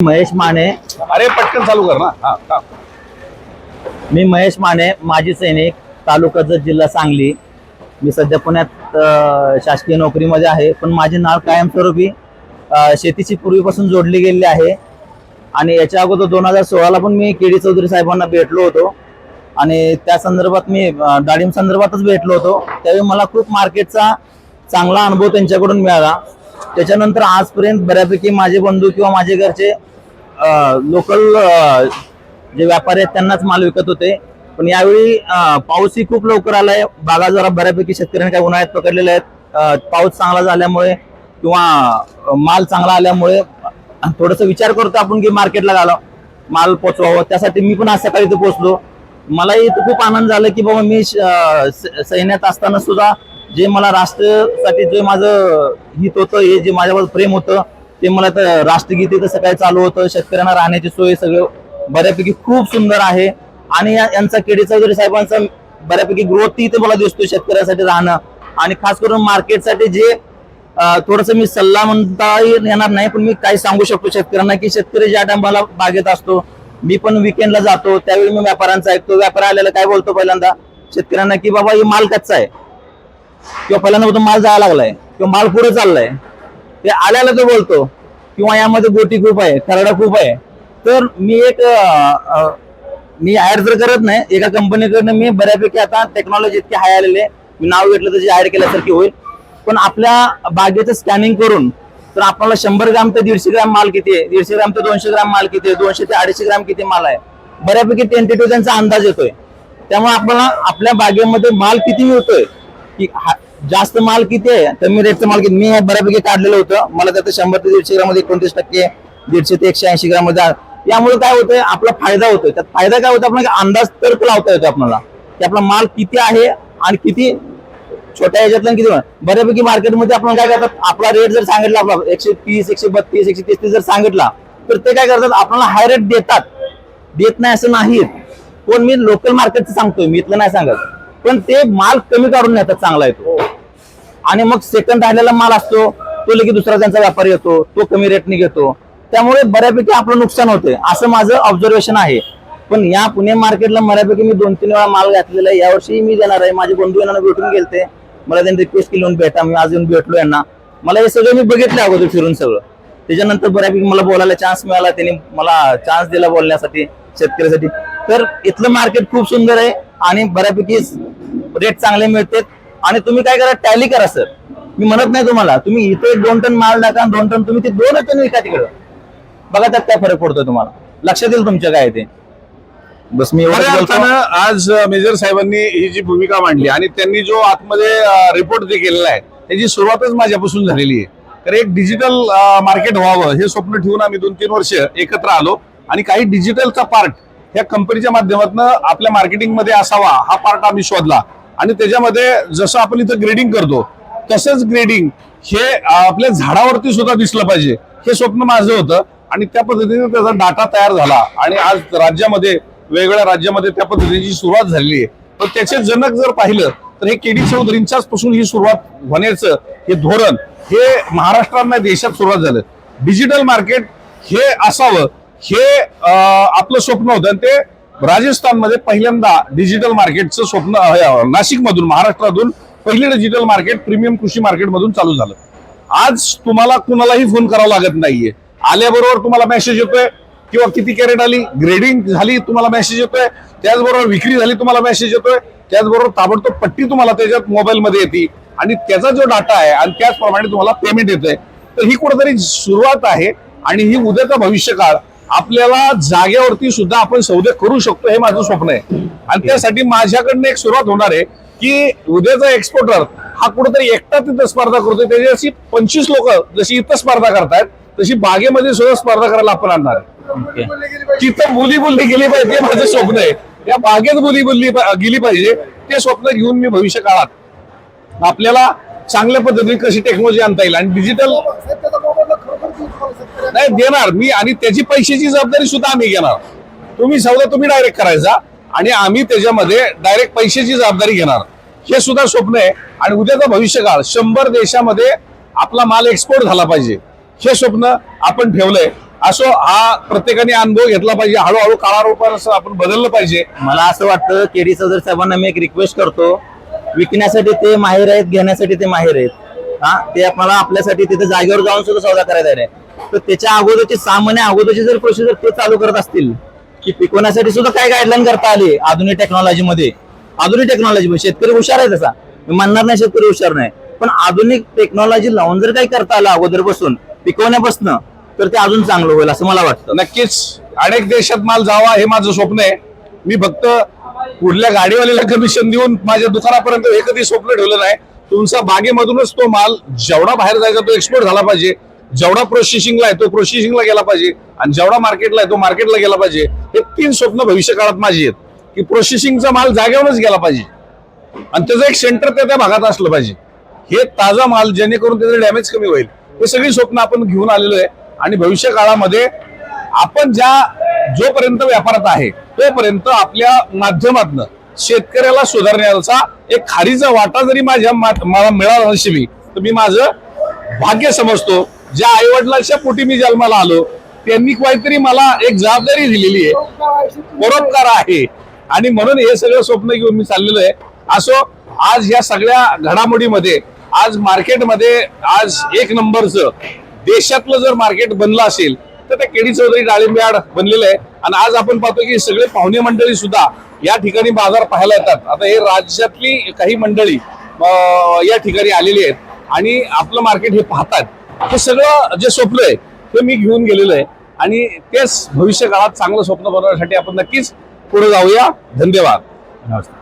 महेश माने अरे पटकन चालू कर ना. हा हा. मी महेश माने माजी सैनिक तालुका जत जिल्हा सांगली. मी सध्या पुण्यात अ, शासकीय नोकरीमध्ये आहे. पण माझी नाळ कायमस्वरूपी अ, शेतीशी पूर्वीपासून जोडली गेलेली आहे. आणि याच्या अगोदर दोन हजार सोळाला पण मी केडी चौधरी साहेबांना भेटलो होतो. आणि त्या संदर्भात मी अ, डाळिंब संदर्भातच भेटलो होतो. त्यावेळी मला खूप मार्केटचा चांगला अनुभव त्यांच्याकडून मिळाला. त्याच्यानंतर आजपर्यंत बऱ्यापैकी माझे बंधू किंवा माझे घरचे लोकल जे व्यापारी आहेत त्यांनाच माल विकत होते. पण यावेळी पाऊसही खूप लवकर आलाय. बागा जरा बऱ्यापैकी शेतकऱ्यांनी काही उन्हाळ्यात पकडलेले आहेत. पाऊस चांगला झाल्यामुळे किंवा माल चांगला आल्यामुळे थोडस विचार करतो आपण की मार्केटला घाला माल पोचवावं. त्यासाठी मी पण आज सकाळी इथं पोहोचलो मलाही इथं खूप आनंद झाला की बाबा मी स- सैन्यात असताना सुद्धा जे मला राष्ट्रासाठी जे माझं हित होतं हे जे माझ्यावर प्रेम होतं ते मला तर राष्ट्रगीत इथं काय चालू होतं. शेतकऱ्यांना राहण्याची सोय सगळं बऱ्यापैकी खूप सुंदर आहे. आणि यांचा केडी चौधरी साहेबांचा बऱ्यापैकी ग्रोथ इथे मला दिसतो शेतकऱ्यांसाठी राहणं. आणि खास करून मार्केटसाठी जे थोडस मी सल्ला म्हणता येणार नाही पण मी काही सांगू शकतो शेतकऱ्यांना की शेतकरी ज्या टायमाला बागेत असतो मी पण विकेंडला जातो. त्यावेळी मी व्यापाऱ्यांचा ऐकतो. व्यापारी आलेला काय बोलतो पहिल्यांदा? शेतकऱ्यांना की बाबा हे माल कच्चा आहे. किंवा पहिल्यांदा माल जायला लागलाय. किंवा माल पुढे चाललाय. ते आल्याला तो बोलतो किंवा यामध्ये गोटी खूप आहे खरडा खूप आहे. तर मी एक मी ऍड जर करत नाही एका कंपनीकडनं मी बऱ्यापैकी आता टेक्नॉलॉजी इतकी हाय आलेली आहे. मी नाव घेतलं तर ऍड केल्यासारखी होईल. पण आपल्या बागेचं स्कॅनिंग करून तर आपल्याला शंभर ग्राम ते दीडशे ग्राम माल किती आहे? दीडशे ग्राम ते दोनशे ग्राम माल किती आहे? दोनशे ते अडीचशे ग्राम किती माल आहे? बऱ्यापैकी टेंटेटिव्ह त्यांचा अंदाज येतोय. त्यामुळे आपल्याला आपल्या बागेमध्ये माल किती मिळतोय? की हा- जास्त माल किती आहे? कमी रेटचं माल किती? मी बऱ्यापैकी काढलेलं होतं. मला त्याचं शंभर ते दीडशे ग्राममध्ये एकोणतीस टक्के दीडशे ते एकशे ऐंशी ग्राममध्ये यामुळे काय होतंय? आपला फायदा होतोय. त्यात फायदा काय होतो आपण अंदाज तर्क लावता येतो आपल्याला. की आपला माल किती आहे आणि किती छोट्या याच्यातला किती बऱ्यापैकी मार्केटमध्ये आपण काय करतात? आपला रेट जर सांगितला आपला एकशे तीस एकशे बत्तीस एकशे तेहतीस जर सांगितला तर ते काय करतात? आपल्याला हाय रेट देतात. देत नाही असं नाही. पण मी लोकल मार्केटचं सांगतोय. मी इथलं नाही सांगत. पण ते माल कमी काढून नेतात चांगला येतो. आणि मग सेकंड राहिलेला माल असतो तो लगेच दुसरा त्यांचा व्यापारी येतो तो कमी रेटने घेतो. त्यामुळे बऱ्यापैकी आपलं नुकसान होतंय असं माझं ऑब्झर्वेशन आहे. पण या पुणे मार्केटला बऱ्यापैकी मी दोन तीन वेळा माल घातलेला आहे. यावर्षी मी देणार आहे. माझे बंधू यांना भेटून गेलते. मला त्यांनी रिक्वेस्ट केली म्हणून भेटा. मी आज येऊन भेटलो यांना. मला हे सगळं मी बघितलं अगोदर फिरून सगळं. त्याच्यानंतर बऱ्यापैकी मला बोलायला चान्स मिळाला. त्यांनी मला चान्स दिला बोलण्यासाठी शेतकऱ्यासाठी. तर इथलं मार्केट खूप सुंदर आहे आणि बऱ्यापैकी रेट चांगले मिळतात. आणि तुम्ही काय करा टॅली करा सर मी म्हणत नाही तुम्हाला तुम्ही इथे एक दोन टन माल टाका आणि दोन टन तुम्ही ते दोन टन विका तिकडं. बघा त्यात काय फरक पडतोय तुम्हाला. लक्षात येईल तुमच्या काय ते. बस मी आज मेजर साहेबांनी ही जी भूमिका मांडली आणि त्यांनी जो आतमध्ये रिपोर्ट जे केलेला आहे त्याची सुरुवातच माझ्यापासून झालेली आहे. तर एक डिजिटल मार्केट व्हावं हे स्वप्न ठेवून आम्ही दोन तीन वर्ष एकत्र आलो. आणि काही डिजिटलचा पार्ट ह्या कंपनीच्या माध्यमातून आपल्या मार्केटिंगमध्ये असावा हा पार्ट आम्ही शोधला. आणि त्याच्यामध्ये जसं आपण इथं ग्रेडिंग करतो तसंच ग्रेडिंग हे आपल्या झाडावरती सुद्धा दिसलं पाहिजे. हे स्वप्न माझं होतं आणि त्या पद्धतीने त्याचा डाटा तयार झाला. आणि आज राज्यामध्ये वेगवेगळ्या राज्यामध्ये त्या पद्धतीची सुरुवात झालेली आहे. पण त्याचे जनक जर पाहिलं तर हे केडी चौधरींच्याच पासून ही सुरुवात होण्याचं हे धोरण हे महाराष्ट्रांना देशात सुरुवात झालं. डिजिटल मार्केट हे असावं हे आपलं स्वप्न होतं. आणि ते राजस्थानमध्ये पहिल्यांदा डिजिटल मार्केटचं स्वप्न नाशिक मधून महाराष्ट्रातून पहिले डिजिटल मार्केट प्रीमियम कृषी मार्केट मधून चालू झालं. आज तुम्हाला कुणालाही फोन करावा लागत नाहीये. आल्याबरोबर तुम्हाला मेसेज येतोय किंवा किती कॅरेट आली ग्रेडिंग झाली तुम्हाला मेसेज येतोय. त्याचबरोबर विक्री झाली तुम्हाला मेसेज येतोय. त्याचबरोबर ताबडतोब पट्टी तुम्हाला त्याच्यात मोबाईलमध्ये येते. आणि त्याचा जो डाटा आहे आणि त्याचप्रमाणे तुम्हाला पेमेंट येतंय. तर ही कुठेतरी सुरुवात आहे आणि ही उद्याचा भविष्यकाळ आपल्याला जागेवरती सुद्धा आपण सौदे करू शकतो हे माझं स्वप्न आहे. आणि त्यासाठी माझ्याकडनं एक सुरुवात होणार आहे की उद्याचा एक्सपोर्टर हा कुठेतरी एकटा तिथं स्पर्धा करतोय. त्याच्याशी पंचवीस लोक जशी इथं स्पर्धा करतायत तशी बागेमध्ये सुद्धा स्पर्धा करायला आपण आणणार आहे. तिथं बोली बोलली गेली पाहिजे हे माझं स्वप्न आहे. त्या बागेत बोली बोलली गेली पाहिजे ते स्वप्न घेऊन मी भविष्य काळात आपल्याला चांगल्या पद्धतीने कशी टेक्नॉलॉजी आणता येईल. आणि डिजिटल देणार मी आणि त्याची पैशाची जबाबदारी सुद्धा आम्ही घेणार. तुम्ही सौदा तुम्ही डायरेक्ट करायचा आणि आम्ही त्याच्यामध्ये डायरेक्ट पैशाची जबाबदारी घेणार. हे सुद्धा स्वप्न आहे आणि उद्याचा भविष्यकाळ शंभर देशामध्ये आपला माल एक्सपोर्ट झाला पाहिजे. हे स्वप्न आपण ठेवलंय. असो हा प्रत्येकाने अनुभव घेतला पाहिजे. हळूहळू काळारूपानं असं आपण बदललं पाहिजे. मला असं वाटतं केडी सदर साहेबांना मी एक रिक्वेस्ट करतो. विकण्यासाठी ते माहेर आहेत घेण्यासाठी ते माहेर आहेत. हा? ते आपल्याला आपल्यासाठी तिथे जागेवर जाऊन सुद्धा सौदा करायचा आहे. तर त्याच्या अगोदरची सामान्य अगोदरची जर प्रोसिजर ते चालू करत असतील की पिकवण्यासाठी सुद्धा काय गाईडलाईन करता आली आधुनिक टेक्नॉलॉजी मध्ये? आधुनिक टेक्नॉलॉजी शेतकरी हुशार आहे तसा. मी म्हणणार नाही शेतकरी हुशार नाही. पण आधुनिक टेक्नॉलॉजी लावून जर काही करता आलं अगोदरपासून पिकवण्यापासून तर ते अजून चांगलं होईल असं मला वाटतं. नक्कीच. अनेक देशात माल जावा हे माझं स्वप्न आहे. मी फक्त पुढल्या गाडीवाल्याला कमिशन देऊन माझ्या दुकानापर्यंत हे कधी स्वप्न ठेवलं नाही. तुमचा बागेमधूनच तो माल जेवढा बाहेर जायचा तो एक्सपोर्ट झाला पाहिजे. जेवढा प्रोसेसिंगला आहे तो प्रोसेसिंगला गेला पाहिजे. आणि जेवढा मार्केटला आहे तो मार्केटला गेला पाहिजे. हे तीन स्वप्न भविष्य काळात माझी आहेत. की प्रोसेसिंगचा माल जागेवरच गेला पाहिजे. आणि त्याचं एक सेंटर त्या त्या भागात असलं पाहिजे. हे ताजा माल जेणेकरून त्याचं डॅमेज कमी होईल. हे सगळी स्वप्न आपण घेऊन आलेलो आहे. आणि भविष्य काळामध्ये आपण ज्या जोपर्यंत व्यापारात आहे तोपर्यंत आपल्या माध्यमातनं शेतकऱ्याला सुधारण्याचा एक खारीचा वाटा जरी माझ्या मा- मला मिळाला नशिबी तर मी माझं भाग्य समजतो. ज्या आईवडिलांच्या पोटी मी जन्माला आलो त्यांनी काहीतरी मला एक जबाबदारी दिलेली आहे. परोपकार आहे. आणि म्हणून हे सगळं स्वप्न घेऊन मी चाललेलो आहे. असो आज या सगळ्या घडामोडीमध्ये आज मार्केटमध्ये आज एक नंबरचं देशातलं जर मार्केट बनलं असेल तर त्या केडी चौधरी डाळिंब आड बनलेलं आहे. आणि आज आपण पाहतो की सगळे पाहुणे मंडळी सुद्धा या ठिकाणी बाजार पाहायला येतात. आता हे राज्यातली काही मंडळी या ठिकाणी आलेली आहेत. आणि आपलं मार्केट हे पाहतात. हे सगळं जे स्वप्न आहे ते मी घेऊन गेलेलो आहे. आणि तेच भविष्य काळात चांगलं स्वप्न बनवण्यासाठी आपण नक्कीच पुढे जाऊया. धन्यवाद. नमस्कार.